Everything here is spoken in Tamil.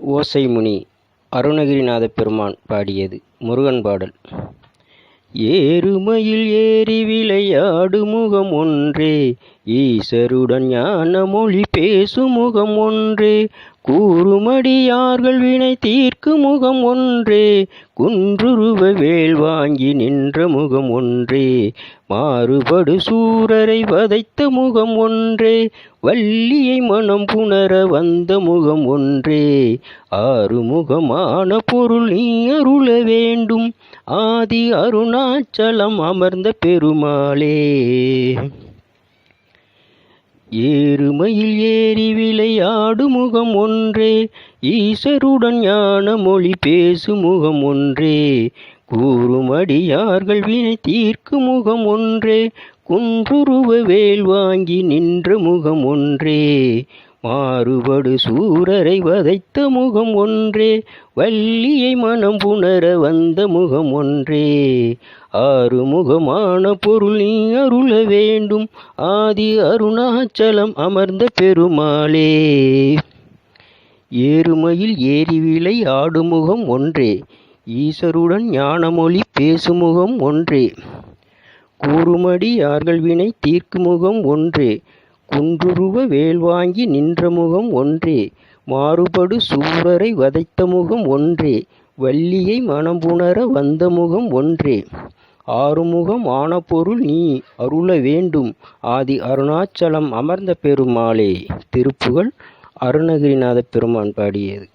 ஓசைமுனி அருணகிரிநாதப் பெருமான் பாடியது முருகன் பாடல். ஏறுமையில் ஏறி விளையாடு முகம் ஒன்றே ஈசருடன் ஞான மொழி பேசும் முகம் ஒன்றே கூறுமடியார்கள் வினை தீர்க்கு முகம் ஒன்றே குன்றுருவ வேல் வாங்கி நின்ற முகம் ஒன்றே மாறுபடு சூரரை வதைத்த முகம் ஒன்றே வள்ளியை மனம் புணர வந்த முகம் ஒன்றே. ஆறுமுகமான பொருள் நீ அருள வேண்டும் ஆதி அருணாச்சலம் அமர்ந்த பெருமாளே. ஏறுமையில் ஏறி விளையாடு முகம் ஒன்றே. ஈசருடன் ஞான மொழி பேசு முகம் ஒன்றே. கூறுமடியார்கள் வினை தீர்க்கும் முகம் ஒன்றே. குன்றுருவ வேல் வாங்கி நின்ற முகம் ஒன்றே. மாறுபடு சூரரை வதைத்த முகம் ஒன்றே வள்ளியை மனம் புணர வந்த முகம் ஒன்றே. ஆறுமுகமான பொருள் நீ அருள வேண்டும் ஆதி அருணாச்சலம் அமர்ந்த பெருமாளே. ஏறுமையில் ஏறி விளை ஆடுமுகம் ஒன்றே ஈசருடன் ஞானமொழி பேசுமுகம் ஒன்றே. கூறுமடி யார்கள் வினை தீர்க்குமுகம் ஒன்றே குன்றுருவ வேல் வாங்கி நின்ற முகம் ஒன்றே மாறுபடு சூரரை வதைத்த முகம் ஒன்றே வள்ளியை மனம்புணர வந்த முகம் ஒன்றே. ஆறுமுகம் ஆன பொருள் நீ அருள வேண்டும் ஆதி அருணாச்சலம் அமர்ந்த பெருமாளே. திருப்புகழ் அருணகிரிநாத பெருமான் பாடியது.